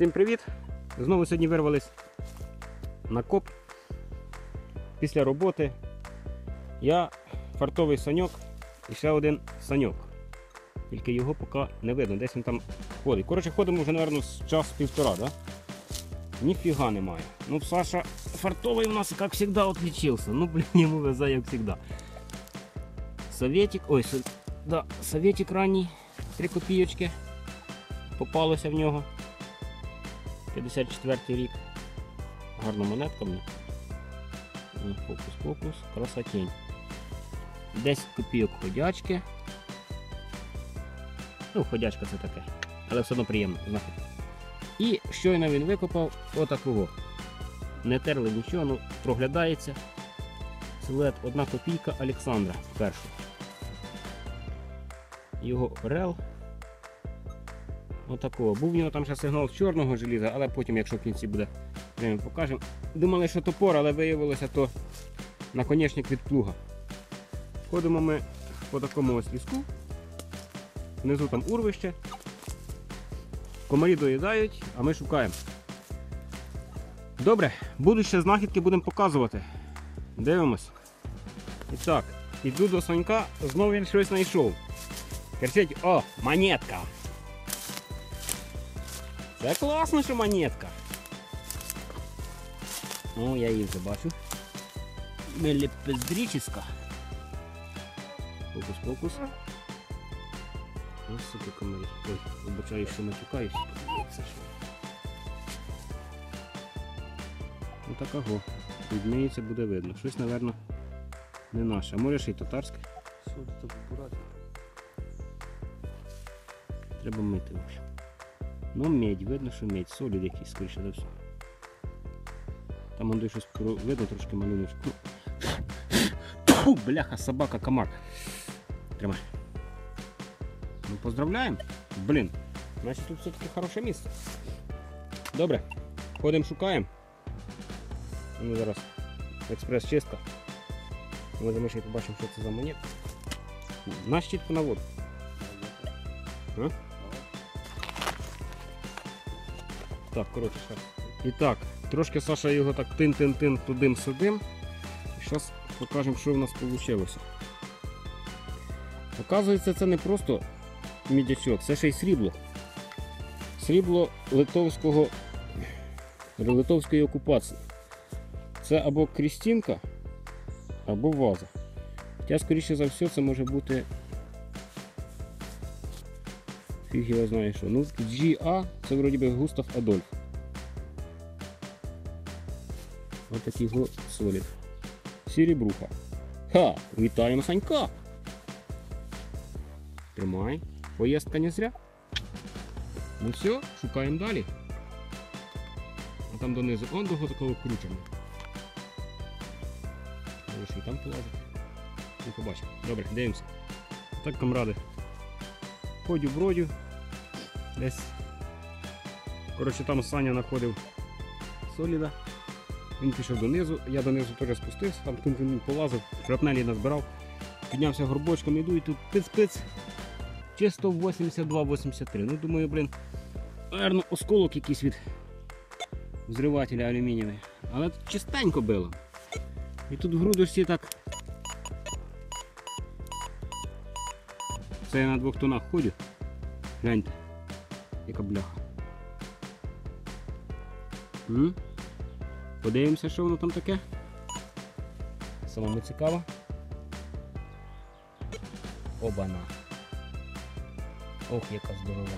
Всім привіт! Знову сьогодні вирвались на коп. Після роботи я фартовий саньок і ще один саньок. Тільки його поки не видно, десь він там ходить. Коротше, ходимо вже, мабуть, з час-півтора, да? Ніфіга немає. Ну, Саша фартовий у нас, як завжди, отличился. Ну, блін, йому везе, як завжди. Советик, ой, да, советик ранній, 3 копійочки. Попалося в нього. 54 рік. Гарна монетка мені. Ну, Фокус, фокус, красотень. 10 копійок ходячки. Ну, ходячка це таке. Але все одно приємно, знаєте. І щойно він викопав отакого. Не терли нічого, ну проглядається. Силует 1 копійка Олександра першого. Його орел. Отакого. Був в нього там ще сигнал з чорного желіза, але потім, якщо в кінці буде, покажемо. Думали, що топор, але виявилося то наконечник від плуга. Ходимо ми по такому ось ліску. Внизу там урвище. Комарі доїдають, а ми шукаємо. Добре, будуть ще знахідки будемо показувати. Дивимось. І так, іду до Сонька, знову він щось знайшов. Кричить, о, монетка! Це класно, що монетка. О, я її вже бачу. Мелепездрічиська. Фокус, фокус. Ось сука комарі. Ой, вибачаю, що матюкаюсь. Це що? Ну такого. Відміється буде видно. Щось, напевно, не наше. А може ще й татарське. Суд так брати. Треба мити, в общем. Ну, медь, видно, що медь, солід якийсь, скоріше за все. Там он щось про- видно трошки малюночок. Ну. Фу, бляха, собака, комар. Тримай. Ну, поздравляємо. Блін. Значить тут все-таки хороше місце. Добре. Ходимо, шукаємо. Ну, зараз експрес-чистка. Може ми ще й побачимо, що це за монетка. На щітку на воду. А? Так, коротше. І так, трошки Саша його так тин-тин-тин тудим-сюдим. І зараз покажемо, що в нас вийшло. Оказується, це не просто мідячок, це ще й срібло. Срібло литовського, литовської окупації. Це або крістінка, або ваза. Хоча, скоріше за все, це може бути Фіг його знає що. Ну, GA це вроді би Густав Адольф. Ось такий го солід. Сірібруха. Ха! Вітаємо Санька! Тримай. Поїздка не зря. Ну все, шукаємо далі. А там донизу он до такого кручено. Може і там полазити. Не побачимо. Добре, дивимося. Так, камради. Ходю бродю. Десь. Коротше, там Саня знаходив соліда. Він пішов донизу, я донизу теж спустився, там тим полазив, шрапнелі назбирав, піднявся горбочком, іду і тут пиц-пиц. Чисто 82-83. Ну, думаю, блін, наверно, осколок якийсь від взривателя алюмінієвий. Але тут чистенько било. І тут в грудочці так. Це я на двох тонах ходю. Гляньте, яка бляха. М? Подивимося, що воно там таке. Самому цікаво. Обана. Ох, яка здоровенна.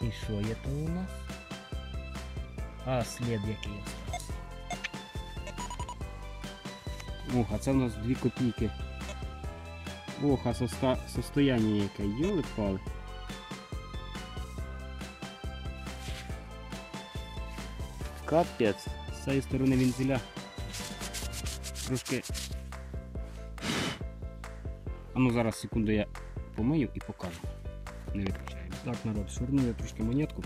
І що є то у нас? А, слід який остався. Ох, а це у нас 2 копійки. Ох, а соста... состояние яке, йоли пали. Капець. З цієї сторони вензеля. Трошки. А ну зараз секунду я помию і покажу. Не виключаємо. Так, народ, швирнув я трошки монетку.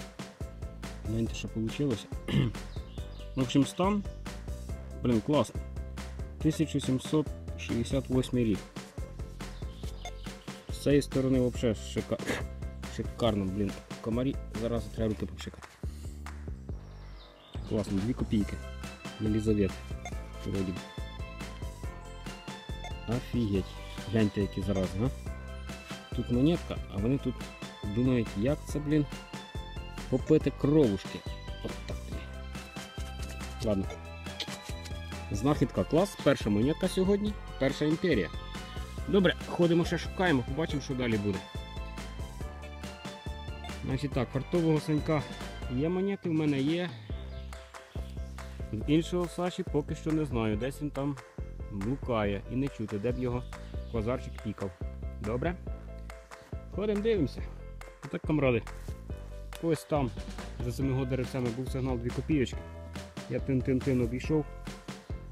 Гляньте, що вийшло. В общем, стан. Блін, класно. 1768 рік. З цієї сторони взагалі шика... Шикарно, блін. Комарі зараз треба руки попшикати. Класно, дві копійки. Єлізавет. Вроді. Офігеть. Гляньте, які зарази, а? Тут монетка, а вони тут думають, як це, блін, попити кровушки. Ладно. Знахідка клас, перша монетка сьогодні, перша імперія. Добре, ходимо ще шукаємо, побачимо, що далі буде. Значить так, фартового санька є монети, в мене є. З Іншого Саші поки що не знаю, десь він там блукає і не чути, де б його козарчик пікав. Добре? Ходимо, дивимося. Отак, камради. Ось там, за цими його деревцями, був сигнал 2 копійочки. Я тин-тин-тин обійшов.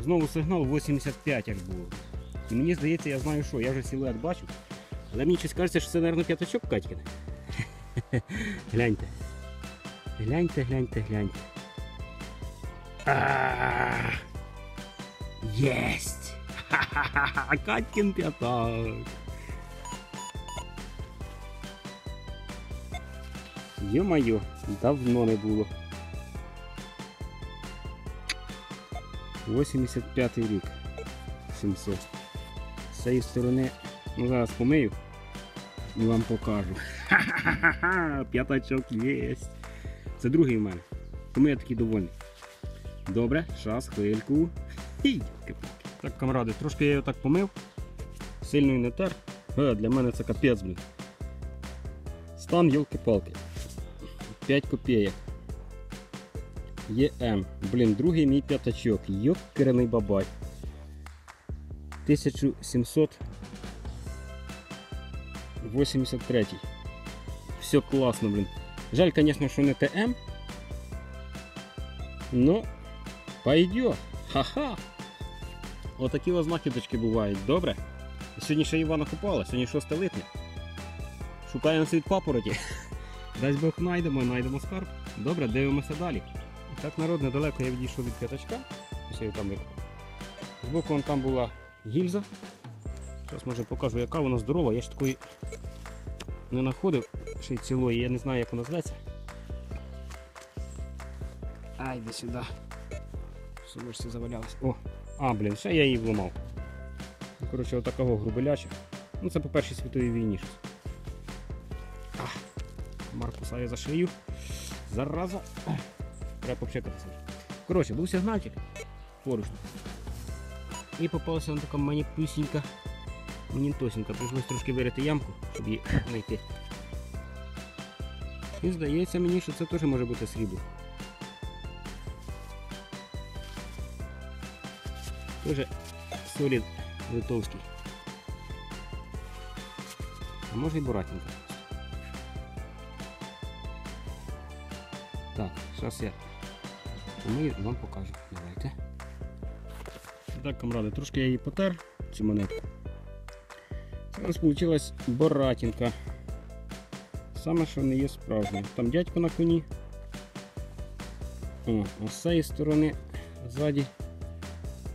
Знову сигнал 85, як було. І мені здається, я знаю що, я вже силует бачу. Але мені щось кажеться, що це, мабуть, п'ятачок Катькин. Гляньте. Гляньте, гляньте, гляньте. А, Єсть! Ха-ха-ха! Катькин п'ятак! Йо-моє, давно не було. 85 рік. 700. Цієї сторони, ну зараз помию і вам покажу. Ха-ха-ха! П'ятачок є. Це другий в мене. Тому я такий довольний. Добре, шас, хвильку. Хі. Так, камради, трошки я його так помив. Сильно і не тер. Е, для мене це капець, блін. Стан йолки-палки. 5 копійок. ЄМ. Блін, другий мій п'ятачок. Йоккерений бабай. 1783. Все класно, блін. Жаль, звісно, що не ТМ. Но пойдет. Ха-ха. Отакі ось знахідочки бувають. Добре. Сьогодні ще Івана купала, сьогодні 6 липня. Шукаємо світ папороті. Дасть Бог знайдемо, знайдемо скарб. Добре, дивимося далі. І так народ недалеко я відійшов від п'ятачка. Ось я там. Збоку вон там була гільза. Зараз може покажу, яка вона здорова. Я ж такої не знаходив ще й цілої, я не знаю, як вона зветься. Ай, йди сюди. Сумочці завалялась. О! А, блін, ще я її вламав. Ну, Коротше, отакого грубеляча. Ну це по першій світовій війні Маркуса я зашию. Зараза. Треба попчекатися. Коротше, був сигнальчик поруч. І попалася вона така маніпусінька. Монітосінька. Прийшлось трошки вирити ямку, щоб її знайти. І здається мені, що це теж може бути срібло. Тоже солід литовський. А може і буратенька. Так, зараз я помию і вам покажу. Давайте. Так, камради, трошки я її потер, цю монетку. Це у нас вийшла боратінка. Саме що не є справжньою. Там дядько на коні. О, а з цієї сторони ззаді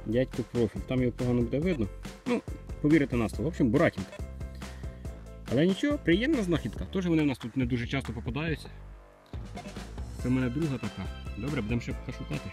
дядько профіль. Там його погано буде видно. Ну, повірите на слово. В общем, буратінка. Але нічого, приємна знахідка. Теж вони в нас тут не дуже часто попадаються. Це в мене друга така. Добре, будемо ще поки шукати.